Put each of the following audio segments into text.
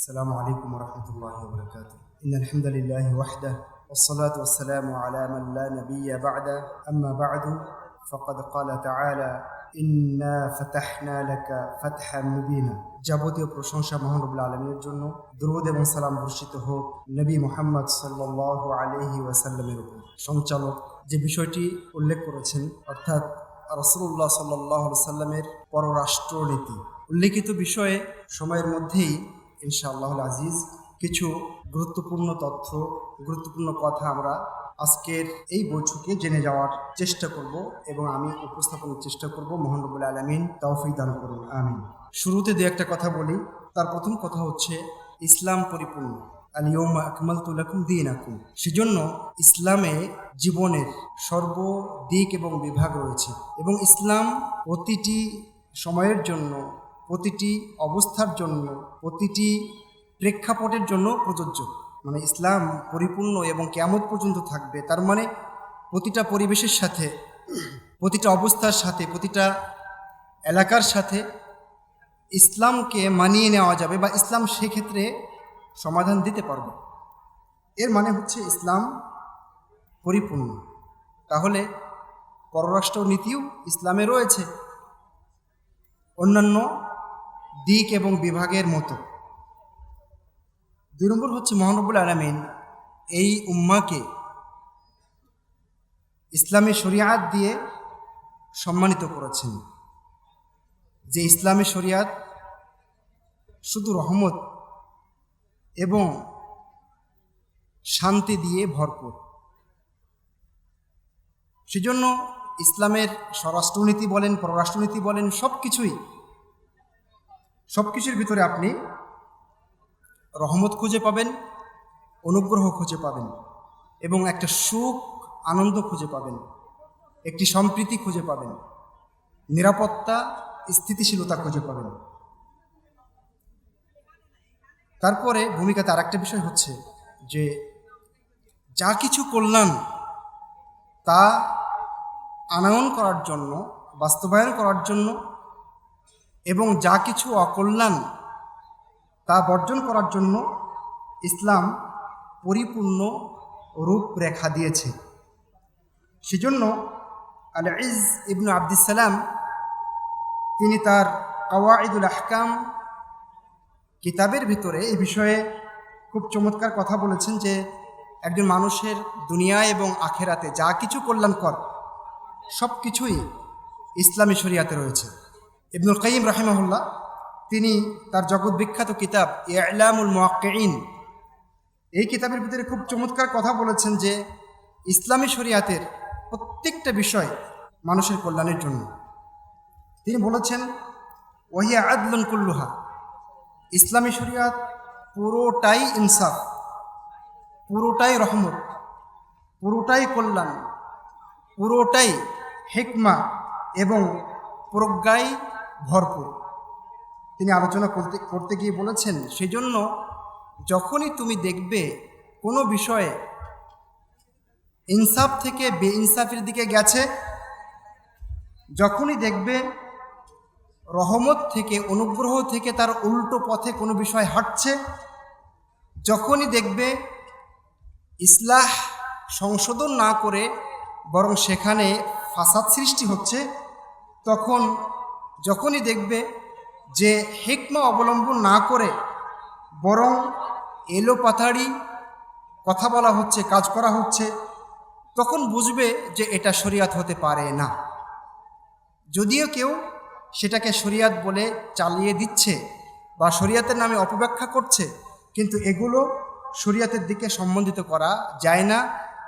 السلام عليكم ورحمة الله وبركاته إن الحمد لله وحده والصلاة والسلام على من لا نبي بعده أما بعد فقد قال تعالى إنا فتحنا لك فتحا مبينا যাবতীয় প্রশংসা মহানবুল আলমীর জন্য দ্রুদ এবং সালাম বর্ষিত হোক নবী মোহাম্মদ সাল্লাহ আলহি ওয়াসাল্লামের উপর সঞ্চালক যে বিষয়টি উল্লেখ করেছেন অর্থাৎ রসুল্লাহ সাল্লাহ সাল্লামের পররাষ্ট্রনীতি উল্লেখিত বিষয়ে সময়ের মধ্যেই ইনশাআল্লাহ আজিজ, কিছু গুরুত্বপূর্ণ তথ্য, গুরুত্বপূর্ণ কথা আমরা আজকের এই বৈঠকে জেনে যাওয়ার চেষ্টা করব এবং আমি উপস্থাপনের চেষ্টা করব। মোহানবুল আলমিন তৌফিক দান করুন। আমিন। শুরুতে দু একটা কথা বলি। তার প্রথম কথা হচ্ছে, ইসলাম পরিপূর্ণ। আলিয়মা আকমাল তুলাকুম দিন আকুম সেজন্য ইসলামে জীবনের সর্বদিক এবং বিভাগ রয়েছে। এবং ইসলাম প্রতিটি সময়ের জন্য প্রতিটি অবস্থার জন্য, প্রতিটি প্রেক্ষাপটের জন্য প্রযোজ্য। মানে ইসলাম পরিপূর্ণ এবং কেমন পর্যন্ত থাকবে। তার মানে প্রতিটা পরিবেশের সাথে, প্রতিটা অবস্থার সাথে, প্রতিটা এলাকার সাথে ইসলামকে মানিয়ে নেওয়া যাবে বা ইসলাম সেক্ষেত্রে সমাধান দিতে পারবে। এর মানে হচ্ছে ইসলাম পরিপূর্ণ। তাহলে পররাষ্ট্র নীতিও ইসলামে রয়েছে। অন্যান্য দিক এবং বিভাগের মতো। দুই নম্বর হচ্ছে মহানবুল আলমিন এই উম্মাকে ইসলামী শরিয়াত দিয়ে সম্মানিত করেছেন। যে ইসলামী শরিয়াত শুধু রহমত এবং শান্তি দিয়ে ভরপুর। সেজন্য ইসলামের স্বরাষ্ট্রনীতি বলেন, পররাষ্ট্রনীতি বলেন সব কিছুই সব কিছুর ভিতরে আপনি রহমত খুঁজে পাবেন, অনুগ্রহ খুঁজে পাবেন এবং একটা সুখ, আনন্দ খুঁজে পাবেন, একটি সম্প্রীতি খুঁজে পাবেন, নিরাপত্তা, স্থিতিশীলতা খুঁজে পাবেন। তারপরে ভূমিকাতে আর একটা বিষয় হচ্ছে যে যা কিছু কল্যাণ তা আনয়ন করার জন্য, বাস্তবায়ন করার জন্য এবং যা কিছু অকল্যাণ তা বর্জন করার জন্য ইসলাম পরিপূর্ণ রূপরেখা দিয়েছে। সেজন্য আল ইজ ইবনু আবদুসালাম তিনি তার কওয়াইদুল আহকাম কিতাবের ভিতরে এই বিষয়ে খুব চমৎকার কথা বলেছেন যে একজন মানুষের দুনিয়া এবং আখেরাতে যা কিছু কল্যাণকর সব কিছুই ইসলামী শরিয়াতে রয়েছে। ইবনুল কাইম রাহিমাহুল্লাহ, তিনি তার জগৎ বিখ্যাত কিতাব ইয়ালামুল মোয়াক্কেইন এই কিতাবের ভিতরে খুব চমৎকার কথা বলেছেন যে, ইসলামী শরিয়াতের প্রত্যেকটা বিষয় মানুষের কল্যাণের জন্য। তিনি বলেছেন ওহিয়া আদলন কুল্লুহা ইসলামী শরিয়াত পুরোটাই ইনসাফ, পুরোটাই রহমত, পুরোটাই কল্যাণ, পুরোটাই হেকমা এবং প্রজ্ঞায় ভরপুর। তিনি আলোচনা করতে করতে গিয়ে বলেছেন, সেজন্য যখনই তুমি দেখবে কোনো বিষয়ে ইনসাফ থেকে বেইনসাফের দিকে গেছে, যখনই দেখবে রহমত থেকে, অনুগ্রহ থেকে তার উল্টো পথে কোনো বিষয় হাঁটছে, যখনই দেখবে ইসলাহ সংশোধন না করে বরং সেখানে ফাসাদ সৃষ্টি হচ্ছে, তখন যখনই দেখবে যে হেকমা অবলম্বন না করে বরং এলো পাথাড়ি কথা বলা হচ্ছে, কাজ করা হচ্ছে, তখন বুঝবে যে এটা শরিয়াত হতে পারে না। যদিও কেউ সেটাকে শরিয়াত বলে চালিয়ে দিচ্ছে বা শরিয়াতের নামে অপব্যাখ্যা করছে, কিন্তু এগুলো শরিয়াতের দিকে সম্বন্ধিত করা যায় না,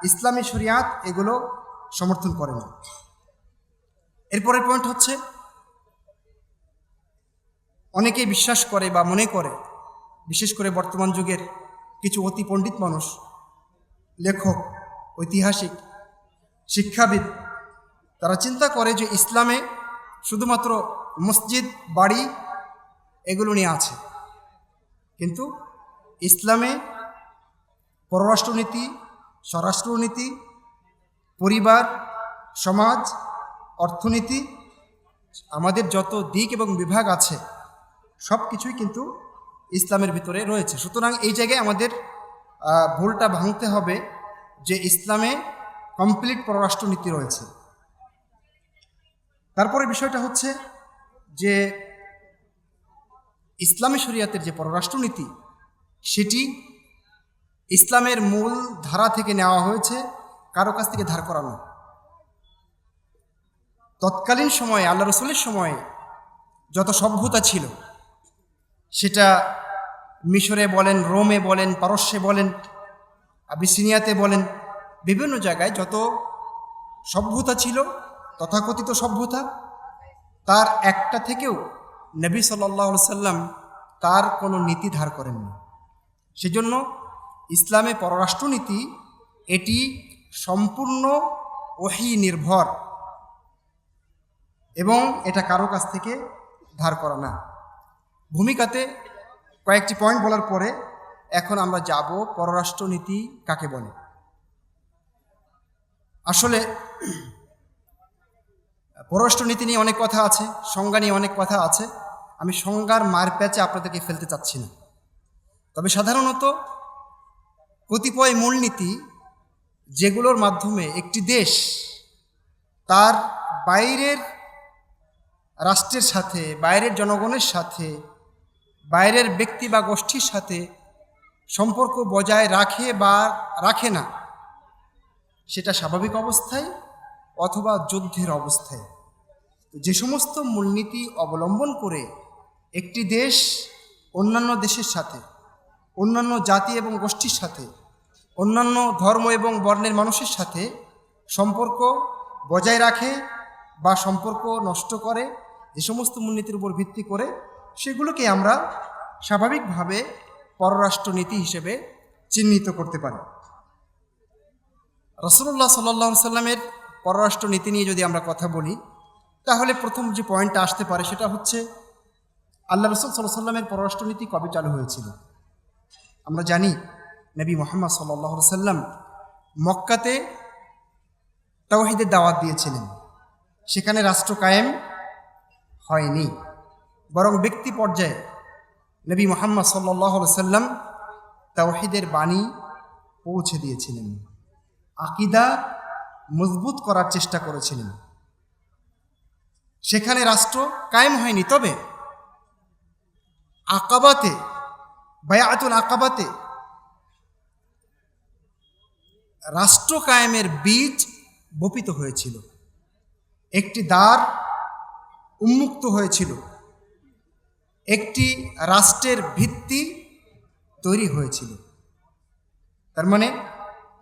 ইসলামী শরিয়াত এগুলো সমর্থন করে না। এরপরের পয়েন্ট হচ্ছে অনেকেই বিশ্বাস করে বা মনে করে, বিশেষ করে বর্তমান যুগের কিছু অতি পণ্ডিত মানুষ, লেখক, ঐতিহাসিক, শিক্ষাবিদ, তারা চিন্তা করে যে ইসলামে শুধুমাত্র মসজিদ, বাড়ি এগুলো নিয়ে আছে। কিন্তু ইসলামে পররাষ্ট্রনীতি, স্বরাষ্ট্রনীতি, পরিবার, সমাজ, অর্থনীতি, আমাদের যত দিক এবং বিভাগ আছে সব কিছুই কিন্তু ইসলামের ভিতরে রয়েছে। সুতরাং এই জায়গায় আমাদের ভুলটা ভাঙতে হবে যে ইসলামে কমপ্লিট পররাষ্ট্রনীতি রয়েছে। তারপরে বিষয়টা হচ্ছে যে ইসলামী শরিয়াতের যে পররাষ্ট্রনীতি, সেটি ইসলামের মূল ধারা থেকে নেওয়া হয়েছে, কারও কাছ থেকে ধার করানো তৎকালীন সময়ে, আল্লাহ রসুলের সময়ে যত সভ্যতা ছিল সেটা মিশরে বলেন, রোমে বলেন, পারস্যে বলেন, আবিসিনিয়াতে বলেন, বিভিন্ন জায়গায় যত সভ্যতা ছিল, তথাকথিত সভ্যতা, তার একটা থেকেও নবী সাল্লাহ সাল্লাম তার কোনো নীতি ধার করেননি। সেজন্য ইসলামে পররাষ্ট্রনীতি এটি সম্পূর্ণ ওহি নির্ভর এবং এটা কারও কাছ থেকে ধার করা না। ভূমিকাতে কয়েকটি পয়েন্ট বলার পরে এখন আমরা যাব পররাষ্ট্রনীতি কাকে বলে? আসলে পররাষ্ট্রনীতি নিয়ে অনেক কথা আছে, সংজ্ঞা নিয়ে অনেক কথা আছে। আমি সংজ্ঞার মার প্যাচে আপনাদেরকে ফেলতে চাচ্ছি না। তবে সাধারণত কতিপয় মূলনীতি যেগুলোর মাধ্যমে একটি দেশ তার বাইরের রাষ্ট্রের সাথে, বাইরের জনগণের সাথে বাইরের ব্যক্তি বা গোষ্ঠীর সাথে সম্পর্ক বজায় রাখে বা রাখে না, সেটা স্বাভাবিক অবস্থায় অথবা যুদ্ধের অবস্থায়। যে সমস্ত মূলনীতি অবলম্বন করে একটি দেশ অন্যান্য দেশের সাথে, অন্যান্য জাতি এবং গোষ্ঠীর সাথে, অন্যান্য ধর্ম এবং বর্ণের মানুষের সাথে সম্পর্ক বজায় রাখে বা সম্পর্ক নষ্ট করে যে সমস্ত মূলনীতির উপর ভিত্তি করে সেগুলোকে আমরা স্বাভাবিকভাবে পররাষ্ট্রনীতি হিসেবে চিহ্নিত করতে পারি। রসুল্লাহ সাল্লাহ সাল্লামের পররাষ্ট্রনীতি নিয়ে যদি আমরা কথা বলি, তাহলে প্রথম যে পয়েন্টটা আসতে পারে সেটা হচ্ছে, আল্লাহ রসুল সাল্লাহ সাল্লামের পররাষ্ট্রনীতি কবে চালু হয়েছিল? আমরা জানি নবী মোহাম্মদ সাল্লাহ সাল্লাম মক্কাতে তাওহিদের দাওয়াত দিয়েছিলেন। সেখানে রাষ্ট্র কায়েম হয়নি। বরং ব্যক্তি পর্যায়ে নবী মোহাম্মদ সাল্লাহ সাল্লাম তাওহিদের বাণী পৌঁছে দিয়েছিলেন। আকিদা মজবুত করার চেষ্টা করেছিলেন। সেখানে রাষ্ট্র কায়েম হয়নি, তবে আকাবাতে বায়াতুল আকাবাতে রাষ্ট্র কায়েমের বীজ বপিত হয়েছিল। একটি দ্বার উন্মুক্ত হয়েছিল। একটি রাষ্ট্রের ভিত্তি তৈরি হয়েছিল। তার মানে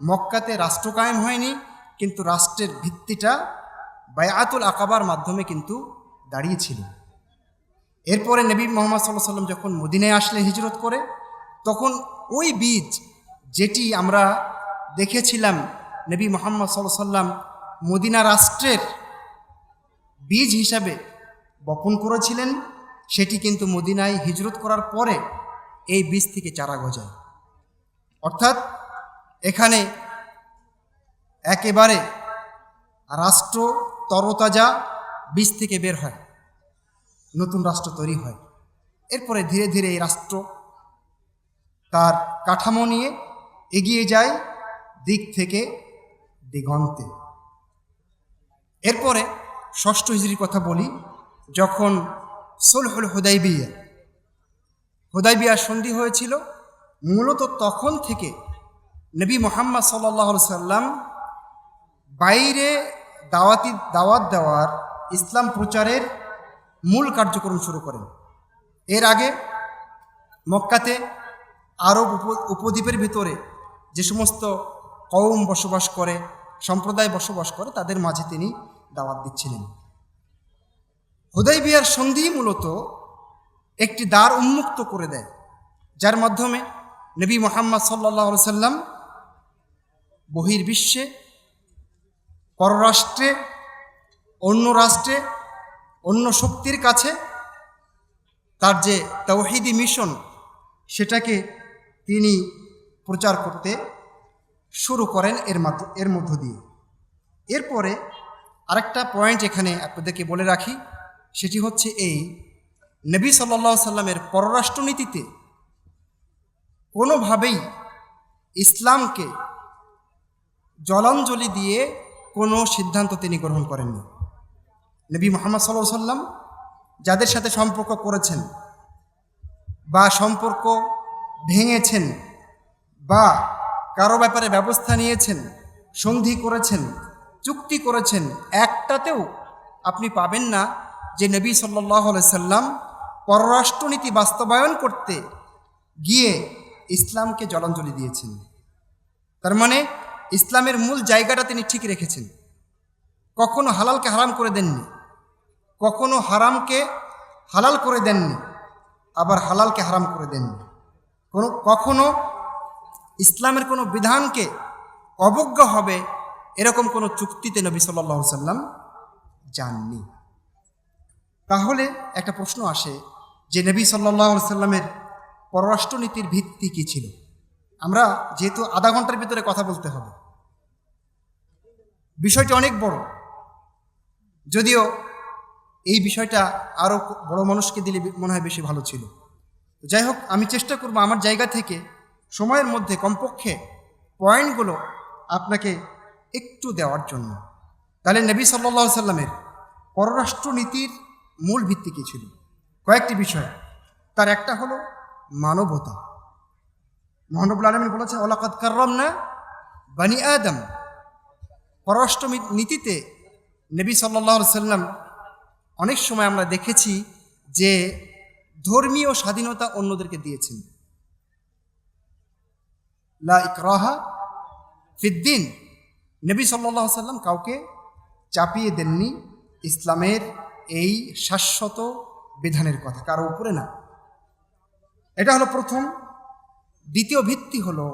মক্কাতে রাষ্ট্র কায়েম হয়নি, কিন্তু রাষ্ট্রের ভিত্তিটা বায়াতুল আকাবার মাধ্যমে কিন্তু দাঁড়িয়েছিল। এরপরে নবী মোহাম্মদ সাল্লাহ সাল্লাম যখন মদিনায় আসলে হিজরত করে, তখন ওই বীজ যেটি আমরা দেখেছিলাম নবী মোহাম্মদ সাল্লাহ সাল্লাম মদিনা রাষ্ট্রের বীজ হিসাবে বপন করেছিলেন সেটি কিন্তু মদিনায় হিজরত করার পরে এই বীজ থেকে চারা গজায়। অর্থাৎ এখানে একেবারে রাষ্ট্র তরতাজা বীজ থেকে বের হয়, নতুন রাষ্ট্র তৈরি হয়। এরপরে ধীরে ধীরে এই রাষ্ট্র তার কাঠামো নিয়ে এগিয়ে যায়, দিক থেকে দিগন্তে। এরপরে ষষ্ঠ হিজড়ির কথা বলি, যখন সোলহুল হুদাইবিয়া। হুদাইবিয়ার সন্ধি হয়েছিল মূলত তখন থেকে নবী মোহাম্মদ সাল্লাহ সাল্লাম বাইরে দাওয়াতি, দাওয়াত দেওয়ার ইসলাম প্রচারের মূল কার্যক্রম শুরু করেন। এর আগে মক্কাতে আরব উপদ্বীপের ভিতরে যে সমস্ত কৌম বসবাস করে, সম্প্রদায় বসবাস করে, তাদের মাঝে তিনি দাওয়াত দিচ্ছিলেন। হুদাই বিয়ার সন্ধি মূলত একটি দ্বার উন্মুক্ত করে দেয়, যার মাধ্যমে নবী মোহাম্মদ সাল্লাহ সাল্লাম বহির্বিশ্বে, পররাষ্ট্রে, অন্য রাষ্ট্রে, অন্য শক্তির কাছে তার যে তৌহিদি মিশন সেটাকে তিনি প্রচার করতে শুরু করেন এর মাধ্য, এর মধ্য দিয়ে। এরপরে আরেকটা পয়েন্ট এখানে আপনাদেরকে বলে রাখি। সেটি হচ্ছে এই নবী সাল্লা সাল্লামের পররাষ্ট্রনীতিতে কোনোভাবেই ইসলামকে জলাঞ্জলি দিয়ে কোনো সিদ্ধান্ত তিনি গ্রহণ করেননি। নবী মোহাম্মদ সাল্লাহ সাল্লাম যাদের সাথে সম্পর্ক করেছেন বা সম্পর্ক ভেঙেছেন বা কারও ব্যাপারে ব্যবস্থা নিয়েছেন, সন্ধি করেছেন, চুক্তি করেছেন, একটাতেও আপনি পাবেন না যে নবী সাল্লাহ সাল্লাম পররাষ্ট্রনীতি বাস্তবায়ন করতে গিয়ে ইসলামকে জলাঞ্জলি দিয়েছেন। তার মানে ইসলামের মূল জায়গাটা তিনি ঠিক রেখেছেন। কখনো হালালকে হারাম করে দেননি, কখনো হারামকে হালাল করে দেননি, আবার হালালকে হারাম করে দেননি। কোনো, কখনো ইসলামের কোনো বিধানকে অবজ্ঞা হবে এরকম কোনো চুক্তিতে নবী সাল্লাহ সাল্লাম যাননি। তাহলে একটা প্রশ্ন আসে যে নবী সাল্লাহ সাল্লামের পররাষ্ট্রনীতির ভিত্তি কী ছিল? আমরা যেহেতু আধা ঘণ্টার ভিতরে কথা বলতে হবে। বিষয়টি অনেক বড়। যদিও এই বিষয়টা আরও বড় মানুষকে দিলে মনে হয় বেশি ভালো ছিল। যাই হোক, আমি চেষ্টা করব আমার জায়গা থেকে সময়ের মধ্যে, কমপক্ষে পয়েন্টগুলো আপনাকে একটু দেওয়ার জন্য। তাহলে নবী সাল্লা সাল্লামের পররাষ্ট্রনীতির মূল ভিত্তি কী ছিল? কয়েকটি বিষয়। তার একটা হলো মানবতা। মহানবুল আলমিন বলেছে ওলাকাত কার্রম না বানি আদম। পররাষ্ট্র নীতিতে নবী সাল্লাহ সাল্লাম অনেক সময় আমরা দেখেছি যে ধর্মীয় স্বাধীনতা অন্যদেরকে দিয়েছেন। লা ইকরাহা ফিদ্দিন নবী সাল্লাহ সাল্লাম কাউকে চাপিয়ে দেননি ইসলামের এই শাশ্বত বিধানের কথা, কারও উপরে না। এটা হলো প্রথম। দ্বিতীয় ভিত্তি হলো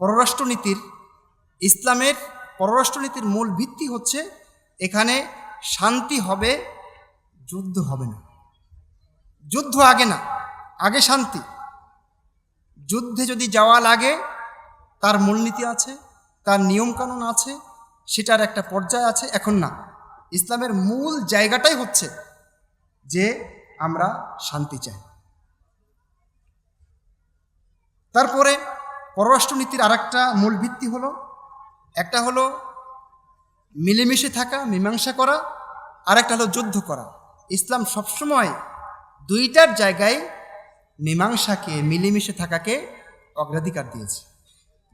পররাষ্ট্রনীতির, ইসলামের পররাষ্ট্রনীতির মূল ভিত্তি হচ্ছে এখানে শান্তি হবে, যুদ্ধ হবে না। যুদ্ধ আগে না, আগে শান্তি। যুদ্ধে যদি যাওয়া লাগে, তার মূলনীতি আছে, তার নিয়মকানুন আছে, সেটার একটা পর্যায় আছে, এখন না। ইসলামের মূল জায়গাটাই হচ্ছে যে আমরা শান্তি চাই। তারপরে পররাষ্ট্রনীতির আর একটা মূল ভিত্তি হলো, একটা হলো মিলেমিশে থাকা, মীমাংসা করা আর একটা হলো যুদ্ধ করা। ইসলাম সবসময় দুইটার জায়গায় মীমাংসাকে, মিলেমিশে থাকাকে অগ্রাধিকার দিয়েছে।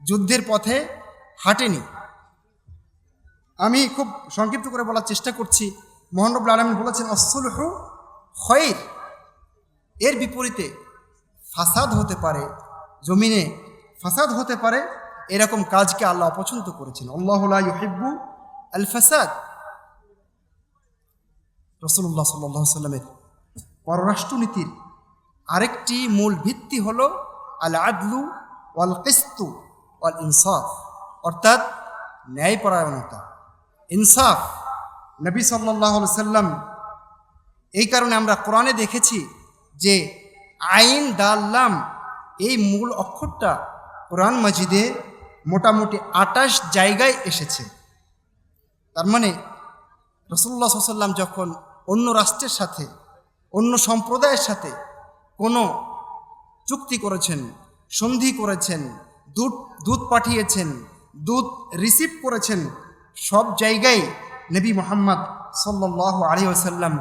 যুদ্ধের পথে হাঁটেনি। আমি খুব সংক্ষিপ্ত করে বলার চেষ্টা করছি। মোহানবুল আলমিন বলেছেন অসুলহ খয়ের এর বিপরীতে ফাসাদ হতে পারে, জমিনে ফাসাদ হতে পারে, এরকম কাজকে আল্লাহ অপছন্দ করেছেন। আল্লাহ ইহিব্বু আল ফাসাদ রসুল্লাহ সাল্লাহ সাল্লামের পররাষ্ট্রনীতির আরেকটি মূল ভিত্তি হল আল আদলু ওয়াল কিস্তু ওয়াল ইনসাফ অর্থাৎ ন্যায়পরায়ণতা। ইনসাফ, নবী সাল্লাহ সাল্লাম এই কারণে আমরা কোরআনে দেখেছি যে আইন দাল্লাম এই মূল অক্ষরটা কোরআন মাজিদে মোটামুটি আটাশ জায়গায় এসেছে। তার মানে রসুল্লাহ সাল্লাম যখন অন্য রাষ্ট্রের সাথে, অন্য সম্প্রদায়ের সাথে কোনো চুক্তি করেছেন, সন্ধি করেছেন, দুধ দুধ পাঠিয়েছেন, দুধ রিসিভ করেছেন সব জায়গায় নবী মোহাম্মদ সাল্লাহ আলী আসাল্লাম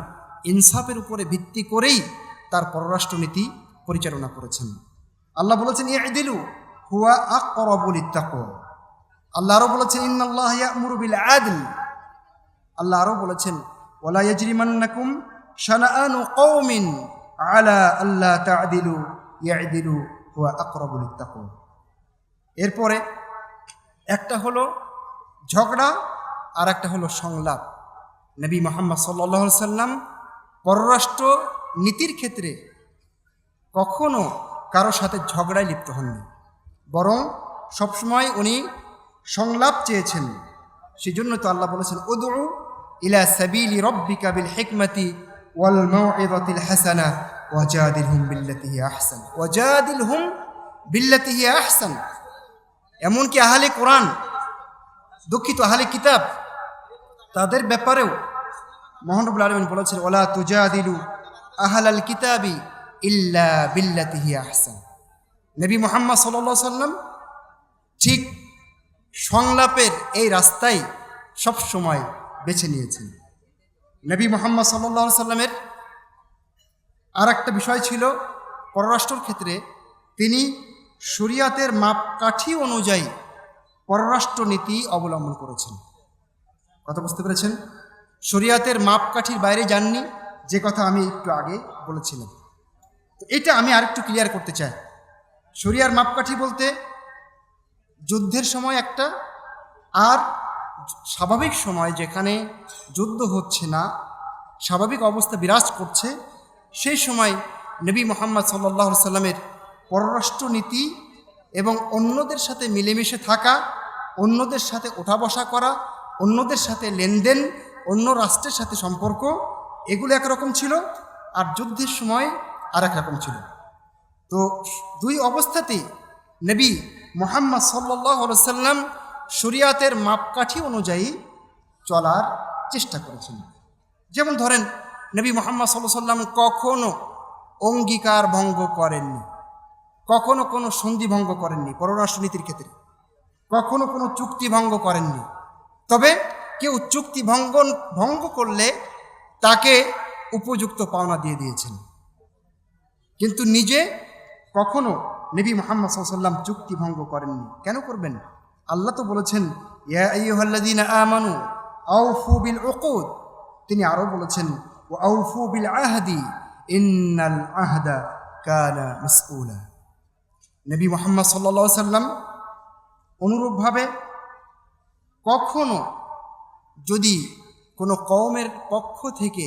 ইনসাফের উপরে ভিত্তি করেই তার পররাষ্ট্রনীতি পরিচালনা করেছেন। আল্লাহ বলেছেন দিলু হুয়া আকরবুল ইত্তাক আল্লাহ আরও বলেছেন, ইন্নাল্লাহ ইয়ামুরু বিল আদল আল্লাহ আরও বলেছেন ওলা ইয়াজরিমান্নাকুম শানাআনু আলা আল্লাহ তা'দিলু ইয়াদিলু হুয়া আকরবুল ইত্তাক এরপরে একটা হলো ঝগড়া আর একটা হলো সংলাপ। নবী মোহাম্মদ সাল্লাহ সাল্লাম পররাষ্ট্র নীতির ক্ষেত্রে কখনো কারও সাথে ঝগড়ায় লিপ্ত হননি। বরং সবসময় উনি সংলাপ চেয়েছেন। সেই জন্য তো আল্লাহ বলেছেন উদু ইলা সাবিলি রব্বিকা বিল হিকমতি ওয়াল মাউইযাতিল হাসানা ওয়াজাদিলহুম বিল্লাতিহি আহসান। ওয়াজাদিলহুম বিল্লাতিহি আহসান। এমনকি আহলে কোরআন দুঃখিত আহলে কিতাব, তাদের ব্যাপারেও মোহানবুল আলমিন বলেছেন ওলা তুজা তুজাদিলু আহলাল কিতাবি ইল্লা বিল্লাতিহি আহসান। নবী মোহাম্মদ সাল্লা সাল্লাম ঠিক সংলাপের এই রাস্তাই সব সময় বেছে নিয়েছেন। নবী মোহাম্মদ সাল্লাহ সাল্লামের আর একটা বিষয় ছিল, পররাষ্ট্রর ক্ষেত্রে তিনি শরিয়াতের মাপকাঠি অনুযায়ী পররাষ্ট্র নীতি অবলম্বন করেছেন। কথা বুঝতে পেরেছেন? শরিয়াতের মাপকাঠির বাইরে যাননি, যে কথা আমি একটু আগে বলেছিলাম। তো এটা আমি আরেকটু ক্লিয়ার করতে চাই। শরিয়ার মাপকাঠি বলতে যুদ্ধের সময় একটা, আর স্বাভাবিক সময় যেখানে যুদ্ধ হচ্ছে না, স্বাভাবিক অবস্থা বিরাজ করছে, সেই সময় নবী মোহাম্মদ সাল্লাহ সাল্লামের পররাষ্ট্র নীতি এবং অন্যদের সাথে মিলেমিশে থাকা অন্যদের সাথে ওঠা বসা করা, অন্যদের সাথে লেনদেন, অন্য রাষ্ট্রের সাথে সম্পর্ক, এগুলো একরকম ছিল আর যুদ্ধের সময় আর এক রকম ছিল। তো দুই অবস্থাতেই নবী মোহাম্মদ সাল্লাহ সাল্লাম শরিয়াতের মাপকাঠি অনুযায়ী চলার চেষ্টা করেছেন। যেমন ধরেন, নবী মোহাম্মদ সাল্লাহ সাল্লাম কখনো অঙ্গীকার ভঙ্গ করেননি, কখনো কোনো সন্ধি ভঙ্গ করেননি পররাষ্ট্রনীতির ক্ষেত্রে। কখনো কোনো চুক্তি ভঙ্গ করেননি। তবে কেউ চুক্তি ভঙ্গ ভঙ্গ করলে তাকে উপযুক্ত পাওনা দিয়ে দিয়েছেন। কিন্তু নিজে কখনো নবী মোহাম্মদ সাল্লাম চুক্তি ভঙ্গ করেননি। কেন করবেন? আল্লাহ তো বলেছেন আমানু আউফু বিল উকুদ। তিনি আরও বলেছেন ও আউফু বিল আহদি, ইন্নাল আহদা কানা মাসউলা। নবী মোহাম্মদ সাল্লা সাল্লাম অনুরূপভাবে কখনো যদি কোনো কওমের পক্ষ থেকে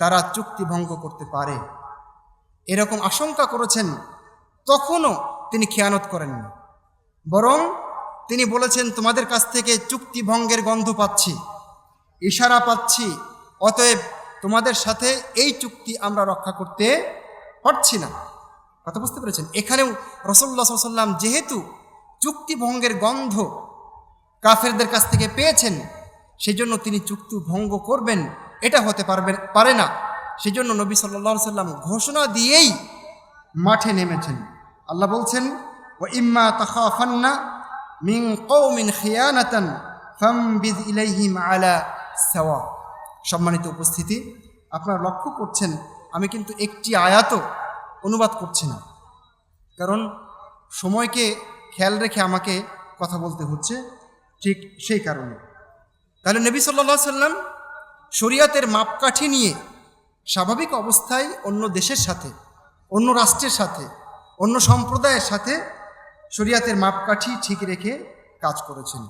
তারা চুক্তি ভঙ্গ করতে পারে, এরকম আশঙ্কা করেছেন, তখনও তিনি খেয়ানত করেননি। বরং তিনি বলেছেন, তোমাদের কাছ থেকে চুক্তি ভঙ্গের গন্ধ পাচ্ছি, ইশারা পাচ্ছি, অতএব তোমাদের সাথে এই চুক্তি আমরা রক্ষা করতে পারছি না। কথা বুঝতে পেরেছেন? এখানেও রসল্লা সাল্লাম যেহেতু চুক্তি ভঙ্গের গন্ধ কাফেরদের কাছ থেকে পেয়েছেন, সেজন্য তিনি চুক্তি ভঙ্গ করবেন। এটা হতে পারবে, পারে না। সেজন্য নবী সাল্লা সাল্লাম ঘোষণা দিয়েই মাঠে নেমেছেন। আল্লাহ বলছেন ও ইম্মা তাহা তাখাফান্না মিন কৌমিন খিয়ানাতান ফামবিদ ইলাইহিম আলা সাওয়া সম্মানিত উপস্থিতি, আপনারা লক্ষ্য করছেন, আমি কিন্তু একটি আয়াত অনুবাদ করছি না। কারণ সময়কে খেয়াল রেখে আমাকে কথা বলতে হচ্ছে ঠিক সেই কারণে। তাহলে নবী সাল্লা সাল্লাম শরিয়াতের মাপকাঠি নিয়ে স্বাভাবিক অবস্থায় অন্য দেশের সাথে, অন্য রাষ্ট্রের সাথে, অন্য সম্প্রদায়ের সাথে শরিয়াতের মাপকাঠি ঠিক রেখে কাজ করেছেন।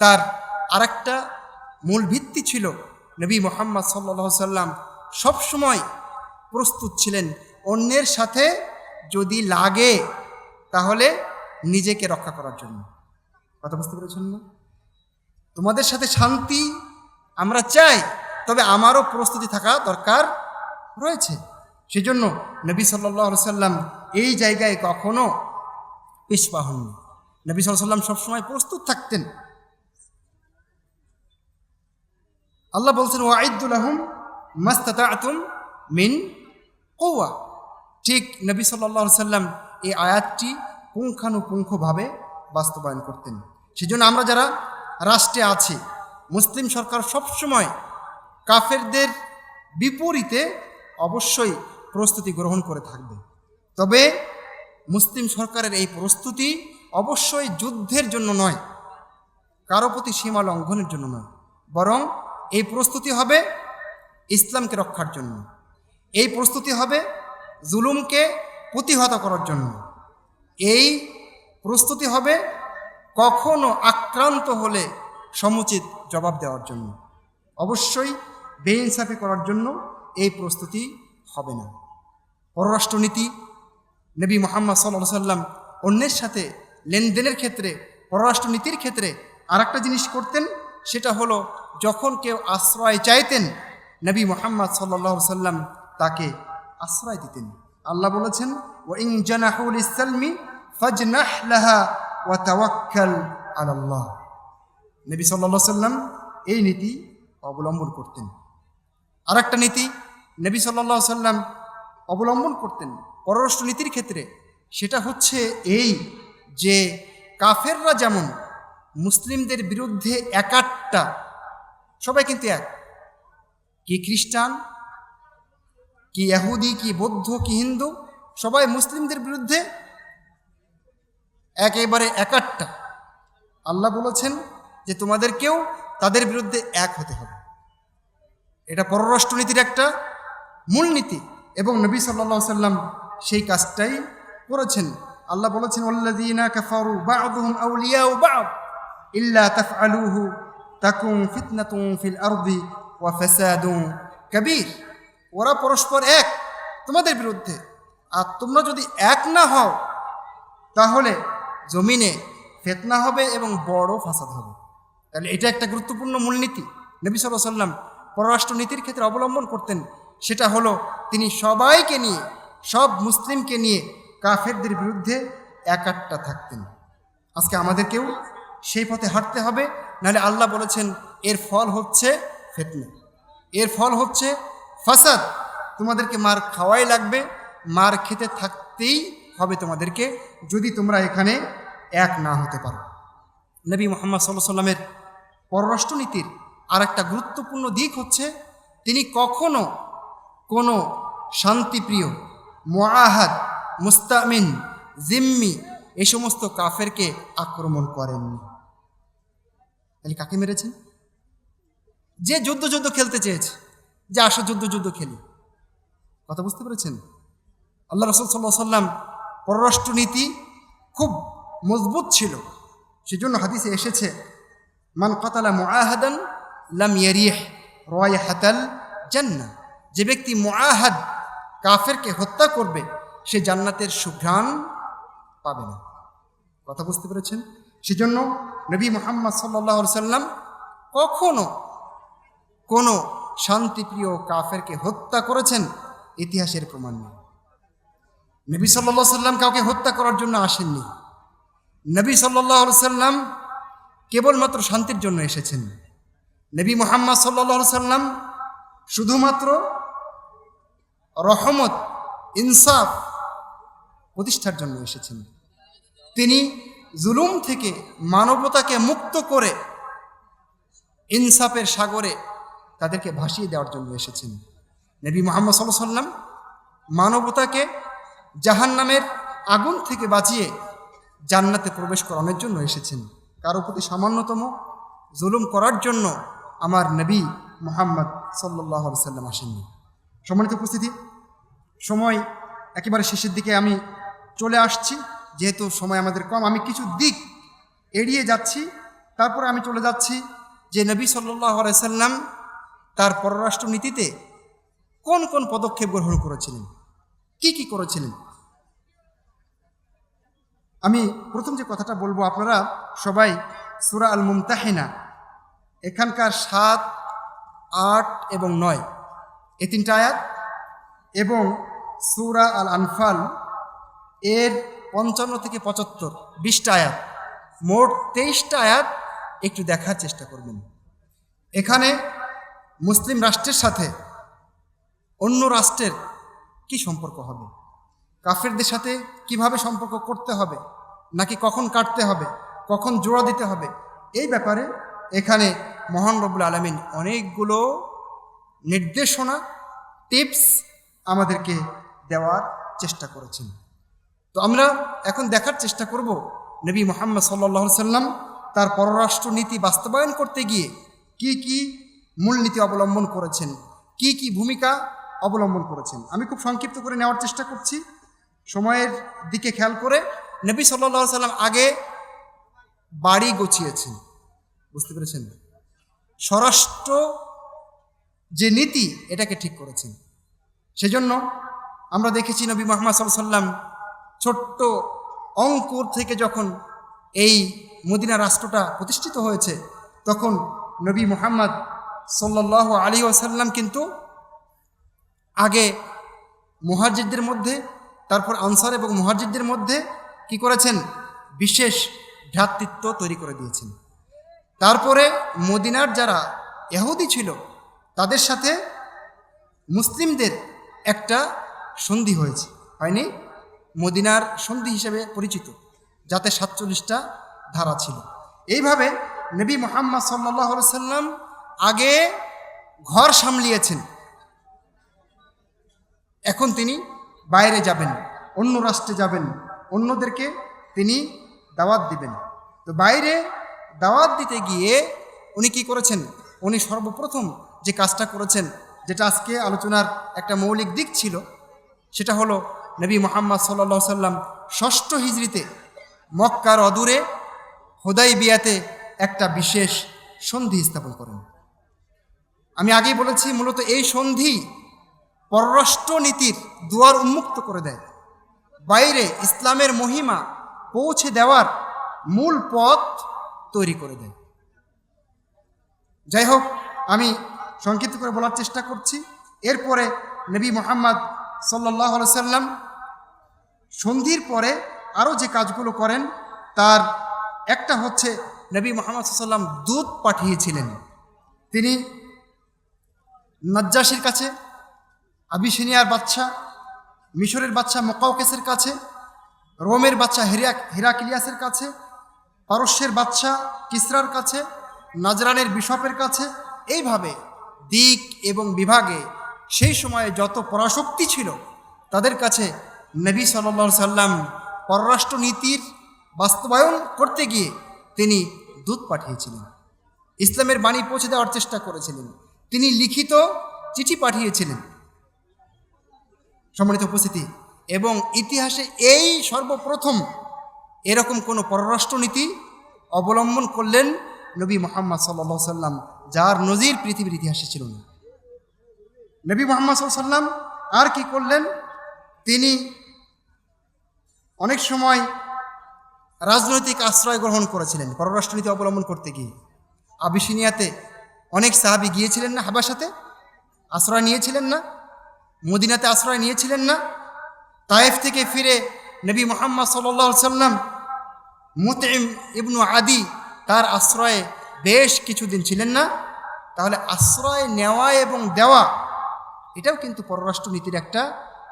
তার আরেকটা মূল ভিত্তি ছিল নবী মোহাম্মদ সাল্লা সাল্লাম সবসময় প্রস্তুত ছিলেন অন্যের সাথে যদি লাগে তাহলে নিজেকে রক্ষা করার জন্য। কথা বুঝতে পেরেছেন না? তোমাদের সাথে শান্তি আমরা চাই, তবে আমারও প্রস্তুতি থাকা দরকার রয়েছে। সেজন্য নবী সাল্লাহ সাল্লাম এই জায়গায় কখনো পিসপা হননি। নবী সাল্লাহ সাল্লাম সবসময় প্রস্তুত থাকতেন। আল্লাহ বলছেন ওয়াইদুল আহম মাস্তাতুম মিন কৌয়া ঠিক নবী সাল্লা সাল্লাম এই আয়াতটি পুঙ্খানুপুঙ্খভাবে বাস্তবায়ন করতেন। সেজন্য আমরা যারা রাষ্ট্রে আছি, মুসলিম সরকার সবসময় কাফেরদের বিপরীতে অবশ্যই প্রস্তুতি গ্রহণ করে থাকবে। তবে মুসলিম সরকারের এই প্রস্তুতি অবশ্যই যুদ্ধের জন্য নয়, কারও প্রতি সীমা লঙ্ঘনের জন্য নয়, বরং এই প্রস্তুতি হবে ইসলামকে রক্ষার জন্য। এই প্রস্তুতি হবে জুলুমকে প্রতিহত করার জন্য। এই প্রস্তুতি হবে কখনো আক্রান্ত হলে সমুচিত জবাব দেওয়ার জন্য। অবশ্যই বেইনসাফি করার জন্য এই প্রস্তুতি হবে না। পররাষ্ট্রনীতি, নবী মোহাম্মদ সাল্লা সাল্লাম অন্যের সাথে লেনদেনের ক্ষেত্রে, পররাষ্ট্রনীতির ক্ষেত্রে আর জিনিস করতেন, সেটা হলো যখন কেউ আশ্রয় চাইতেন, নবী মোহাম্মদ সাল্লা সাল্লাম তাকে আশ্রয় দিতেন। আল্লাহ বলেছেন ও ইং জানাহুল ইসলামি নবী সাল্লা সাল্লাম এই নীতি অবলম্বন করতেন। আর একটা নীতি, নবী সাল্লা সাল্লাম অবলম্বন করতেন পররাষ্ট্র নীতির ক্ষেত্রে, সেটা হচ্ছে এই যে কাফেররা যেমন মুসলিমদের বিরুদ্ধে একাট্টা, সবাই কিন্তু এক। কি খ্রিস্টান কি ইহুদি, কি বৌদ্ধ, কি হিন্দু, সবাই মুসলিমদের বিরুদ্ধে একেবারে একাট্টা। আল্লাহ বলেছেন যে তোমাদেরকেও তাদের বিরুদ্ধে এক হতে হবে। এটা পররাষ্ট্রনীতির একটা মূলনীতি এবং নবী সাল্লা সাল্লাম সেই কাজটাই করেছেন। আল্লাহ বলেছেন কাফারু ইল্লা ফিল আরদি ওয়া ফাসাদুন কাবীর। ওরা পরস্পর এক, তোমাদের বিরুদ্ধে। আর তোমরা যদি এক না হও, তাহলে জমিনে ফেতনা হবে এবং বড় ফাসাদ হবে। তাহলে এটা একটা গুরুত্বপূর্ণ মূলনীতি। নবী সাল্লাহ সাল্লাম পররাষ্ট্র নীতির ক্ষেত্রে অবলম্বন করতেন। সেটা হলো, তিনি সবাইকে নিয়ে, সব মুসলিমকে নিয়ে কাফেরদের বিরুদ্ধে একাট্টা থাকতেন। আজকে আমাদেরকেও সেই পথে হাঁটতে হবে, নাহলে আল্লাহ বলেছেন, এর ফল হচ্ছে ফেতনা। এর ফল হচ্ছে ফাসাদ, তোমাদেরকে মার খাওয়াই লাগবে। মার খেতে থাকতেই হবে তোমাদেরকে, যদি তোমরা এখানে এক না হতে পারো। নবী মোহাম্মদ সাল্লাহ সাল্লামের পররাষ্ট্রনীতির আর একটা গুরুত্বপূর্ণ দিক হচ্ছে, তিনি কখনো কোনো শান্তিপ্রিয় মোয়াহাদ মুস্তামিন, জিম্মি এই সমস্ত কাফেরকে আক্রমণ করেননি। তাহলে কাকে মেরেছেন? যে যুদ্ধ যুদ্ধ খেলতে চেয়েছে। যে আসো যুদ্ধ যুদ্ধ খেলি। কথা বুঝতে পেরেছেন? আল্লাহ রসুল সাল্লাহ সাল্লাম পররাষ্ট্রনীতি খুব মজবুত ছিল। সেজন্য হাদিসে এসেছে, মান কাতালা মুআহাদান লাম ইয়ারিহ রয় হাতাল জান্না যে ব্যক্তি মুআহাদ, কাফেরকে হত্যা করবে, সে জান্নাতের সুঘ্রাণ পাবে না। কথা বুঝতে পেরেছেন? সেজন্য নবী মোহাম্মদ সাল্লাহ সাল্লাম কখনো কোনো শান্তিপ্রিয় কাফেরকে হত্যা করেছেন, ইতিহাসের প্রমাণ নেই। নবী সাল্লাহ সাল্লাম কাউকে হত্যা করার জন্য আসেননি। নবী সাল্লাহ সাল্লাম কেবলমাত্র শান্তির জন্য এসেছেন। নবী মোহাম্মদ সাল্লাহ সাল্লাম শুধুমাত্র রহমত, ইনসাফ প্রতিষ্ঠার জন্য এসেছেন। তিনি জুলুম থেকে মানবতাকে মুক্ত করে ইনসাফের সাগরে তাদেরকে ভাসিয়ে দেওয়ার জন্য এসেছেন। নবী মোহাম্মদ সাল্লাহ সাল্লাম মানবতাকে জাহান নামের আগুন থেকে বাঁচিয়ে জান্নাতে প্রবেশ করানোর জন্য এসেছেন। কারও প্রতি সামান্যতম জুলুম করার জন্য আমার নবী মোহাম্মদ সাল্লাহ সাল্লাম আসেননি। সম্মানিত উপস্থিতি, সময় একেবারে শেষের দিকে আমি চলে আসছি। যেহেতু সময় আমাদের কম, আমি কিছু দিক এড়িয়ে যাচ্ছি। তারপরে আমি চলে যাচ্ছি যে নবী সাল্লাহ সাল্লাম তার পররাষ্ট্র নীতিতে কোন কোন পদক্ষেপ গ্রহণ করেছিলেন? কি কি করেছিলেন? আমি প্রথম যে কথাটা বলব, আপনারা সবাই সুরা আল মুমতাহিনা এখানকার সাত, আট এবং নয়, এ তিনটা আয়াত এবং সুরা আল আনফাল এর পঞ্চান্ন থেকে পঁচাত্তর, বিশটা আয়াত। মোট তেইশটা আয়াত একটু দেখার চেষ্টা করবেন। এখানে মুসলিম রাষ্ট্রের সাথে অন্য রাষ্ট্রের কি সম্পর্ক হবে? কাফেরদের সাথে কীভাবে সম্পর্ক করতে হবে? নাকি কখন কাটতে হবে? কখন জোড়া দিতে হবে? এই ব্যাপারে এখানে মহান রবুল আলমিন অনেকগুলো নির্দেশনা টিপস আমাদেরকে দেওয়ার চেষ্টা করেছেন। তো আমরা এখন দেখার চেষ্টা করব নবী মোহাম্মদ সাল্লা সাল্লাম তার পররাষ্ট্র নীতি বাস্তবায়ন করতে গিয়ে কি কি মূলনীতি অবলম্বন করেছেন। কি কি ভূমিকা অবলম্বন করেছেন? আমি খুব সংক্ষিপ্ত করে নেওয়ার চেষ্টা করছি। সময়ের দিকে খেয়াল করে নবী সাল্লা সাল্লাম আগে বাড়ি গছিয়েছেন। বুঝতে পেরেছেন? স্বরাষ্ট্র যে নীতি, এটাকে ঠিক করেছেন। সেজন্য আমরা দেখেছি নবী মোহাম্মদ সাল্লাম ছোট্ট অঙ্কুর থেকে যখন এই মদিনা রাষ্ট্রটা প্রতিষ্ঠিত হয়েছে, তখন নবী মোহাম্মদ সাল্লাহ আলী ওসাল্লাম কিন্তু আগে মুহাজিদদের মধ্যে, তারপর আনসার এবং মুহাজিদদের মধ্যে কি করেছেন? বিশেষ ভ্রাতৃত্ব তৈরি করে দিয়েছেন। তারপরে মদিনার যারা এহুদি ছিল, তাদের সাথে মুসলিমদের একটা সন্ধি হয়েছে। হয়নি? মদিনার সন্ধি হিসেবে পরিচিত, যাতে সাতচল্লিশটা ধারা ছিল। এইভাবে নবী মোহাম্মদ সাল্লাহ সাল্লাম আগে ঘর সামলিয়েছেন। এখন তিনি বাইরে যাবেন, অন্য রাষ্ট্রে যাবেন, অন্যদেরকে তিনি দাওয়াত দিবেন। তো বাইরে দাওয়াত দিতে গিয়ে উনি কি করেছেন? উনি সর্বপ্রথম যে কাজটা করেছেন, যেটা আজকে আলোচনার একটা মৌলিক দিক ছিল, সেটা হলো নবী মোহাম্মদ সাল্লা সাল্লাম ষষ্ঠ হিজড়িতে মক্কার অদূরে হোদাই বিয়াতে একটা বিশেষ সন্ধি স্থাপন করেন। আমি আগেই বলেছি, মূলত এই সন্ধি পররাষ্ট্র নীতির দুয়ার উন্মুক্ত করে দেয়। বাইরে ইসলামের মহিমা পৌঁছে দেওয়ার মূল পথ তৈরি করে দেয়। যাই হোক, আমি সংক্ষিপ্ত করে বলার চেষ্টা করছি। এরপরে নবী মোহাম্মদ সাল্লাহ সাল্লাম সন্ধির পরে আরও যে কাজগুলো করেন, তার একটা হচ্ছে নবী মোহাম্মদ সাল্লাম দুধ পাঠিয়েছিলেন। তিনি নজ্জাসির কাছে, আবিসিনিয়ার বাচ্চা মিশরের বাচ্চা মোকাউকেসের কাছে, রোমের বাচ্চা হিরা হিরাকিলিয়াসের কাছে, পারস্যের বাচ্চা কিসরার কাছে, নাজরানের বিশপের কাছে, এইভাবে দিক এবং বিভাগে সেই সময়ে যত পরাশক্তি ছিল, তাদের কাছে নবী সাল্লা সাল্লাম পররাষ্ট্র নীতির বাস্তবায়ন করতে গিয়ে তিনি দূত পাঠিয়েছিলেন। ইসলামের বাণী পৌঁছে দেওয়ার চেষ্টা করেছিলেন। তিনি লিখিত চিঠি পাঠিয়েছিলেন। সম্মানিত উপস্থিতি, এবং ইতিহাসে এই সর্বপ্রথম এরকম কোনো পররাষ্ট্রনীতি অবলম্বন করলেন নবী মোহাম্মদ সাল্লা সাল্লাম যার নজির পৃথিবীর ইতিহাসে ছিল না। নবী মোহাম্মদ সাল্লাম আর কি করলেন? তিনি অনেক সময় রাজনৈতিক আশ্রয় গ্রহণ করেছিলেন, পররাষ্ট্রনীতি অবলম্বন করতে গিয়ে। আবিসিনিয়াতে অনেক সাহাবি গিয়েছিলেন না হাবাসাতে? আশ্রয় নিয়েছিলেন না? মদিনাতে আশ্রয় নিয়েছিলেন না? তায়েফ থেকে ফিরে নবী মোহাম্মদ সাল্লা সাল্লাম মুতিম ইবনু আদি তার আশ্রয়ে বেশ কিছুদিন ছিলেন না। তাহলে আশ্রয় নেওয়া এবং দেওয়া, এটাও কিন্তু পররাষ্ট্রনীতির একটা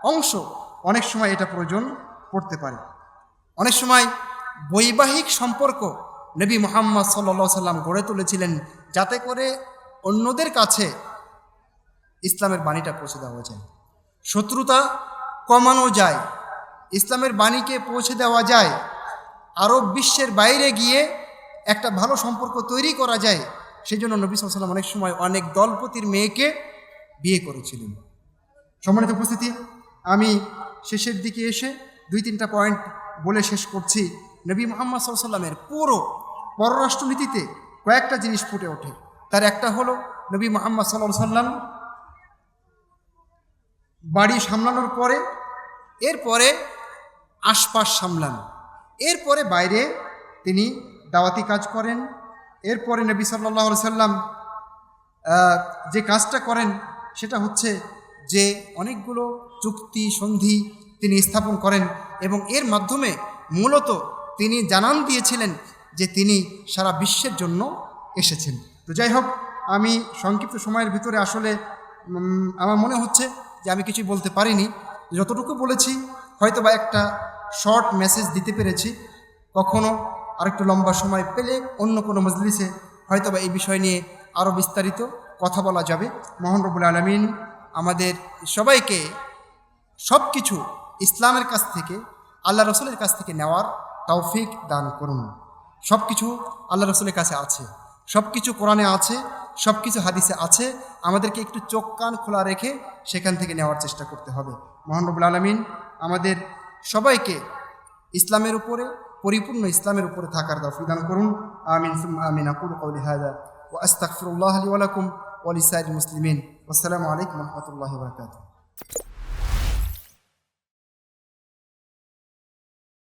অংশ। অনেক সময় এটা প্রয়োজন পড়তে পারে। অনেক সময় বৈবাহিক সম্পর্ক নবী মোহাম্মদ সাল্লা সাল্লাম গড়ে তুলেছিলেন যাতে করে অন্যদের কাছে ইসলামের বাণীটা পৌঁছে দেওয়া যায়। শত্রুতা কমানো যায়, ইসলামের বাণীকে পৌঁছে দেওয়া যায় আরব বিশ্বের বাইরে গিয়ে একটা ভালো সম্পর্ক তৈরি করা যায় সেই জন্য নবী সাল্লাম অনেক সময় অনেক দলপতির মেয়েকে বিয়ে করেছিলেন। সম্মানিত উপস্থিতি, আমি শেষের দিকে এসে দুই তিনটা পয়েন্ট বলে শেষ করছি। নবী মোহাম্মদ সাল্লামের পুরো পররাষ্ট্রনীতিতে কয়েকটা জিনিস ফুটে ওঠে। তার একটা হলো নবী মোহাম্মদ সাল্লাহ সাল্লাম বাড়ি সামলানোর পরে, এরপরে আশপাশ সামলান। এরপরে বাইরে তিনি দাওয়াতি কাজ করেন। এরপরে নবী সাল্লাহ সাল্লাম যে কাজটা করেন সেটা হচ্ছে যে অনেকগুলো চুক্তি, সন্ধি তিনি স্থাপন করেন এবং এর মাধ্যমে মূলত তিনি জানান দিয়েছিলেন যে তিনি সারা বিশ্বের জন্য এসেছেন। তো যাই হোক, আমি সংক্ষিপ্ত সময়ের ভিতরে আসলে আমার মনে হচ্ছে যে আমি কিছুই বলতে পারিনি। যতটুকু বলেছি হয়তো বা একটা শর্ট মেসেজ দিতে পেরেছি। কখনো আরেকটু লম্বা সময় পেলে অন্য কোনো মজলিসে হয়তো বা এই বিষয় নিয়ে আরও বিস্তারিত কথা বলা যাবে। মোহন রবুল আলমিন আমাদের সবাইকে সব কিছু ইসলামের কাছ থেকে, আল্লাহ রসুলের কাছ থেকে নেওয়ার তৌফিক দান করুন। সব কিছু আল্লাহ রসুলের কাছে আছে। সব কিছু কোরআনে আছে সব কিছু হাদিসে আছে। আমাদেরকে একটু চোখ কান খোলা রেখে সেখান থেকে নেওয়ার চেষ্টা করতে হবে। মহানবুল আলমিন আমাদের সবাইকে ইসলামের উপরে, পরিপূর্ণ ইসলামের উপরে থাকার দাফিদান করুন। আমিন আমিন। আকুল কৌলি হায়দা ও আস্তাকফিরুল্লাহ আলী ওয়ালাকুম ওয়ালিসাইল মুসলিমিন। আসসালামু আলাইকুম রহমতুল্লাহ বরকাত